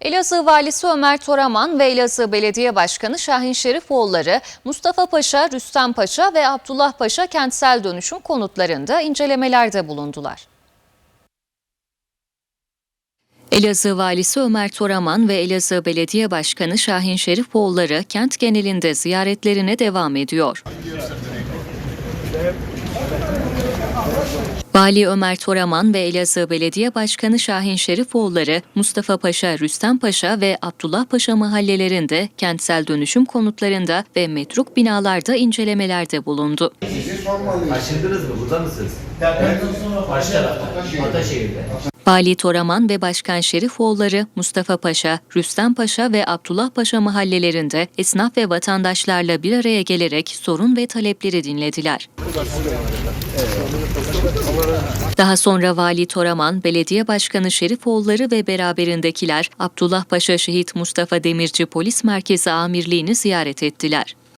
Elazığ Valisi Ömer Toraman ve Elazığ Belediye Başkanı Şahin Şerifoğulları, Mustafa Paşa, Rüstem Paşa ve Abdullah Paşa kentsel dönüşüm konutlarında incelemelerde bulundular. Elazığ Valisi Ömer Toraman ve Elazığ Belediye Başkanı Şahin Şerifoğulları kent genelinde ziyaretlerine devam ediyor. Vali Ömer Toraman ve Elazığ Belediye Başkanı Şahin Şerifoğulları, Mustafa Paşa, Rüstem Paşa ve Abdullah Paşa mahallelerinde kentsel dönüşüm konutlarında ve metruk binalarda incelemelerde bulundu. Aşındınız mı? Burada mısınız? Evet. Baş tarafta. Ataşehir'de. Vali Toraman ve Başkan Şerifoğulları, Mustafa Paşa, Rüstem Paşa ve Abdullah Paşa mahallelerinde esnaf ve vatandaşlarla bir araya gelerek sorun ve talepleri dinlediler. Daha sonra Vali Toraman, Belediye Başkanı Şerifoğulları ve beraberindekiler Abdullah Paşa Şehit Mustafa Demirci Polis Merkezi Amirliğini ziyaret ettiler.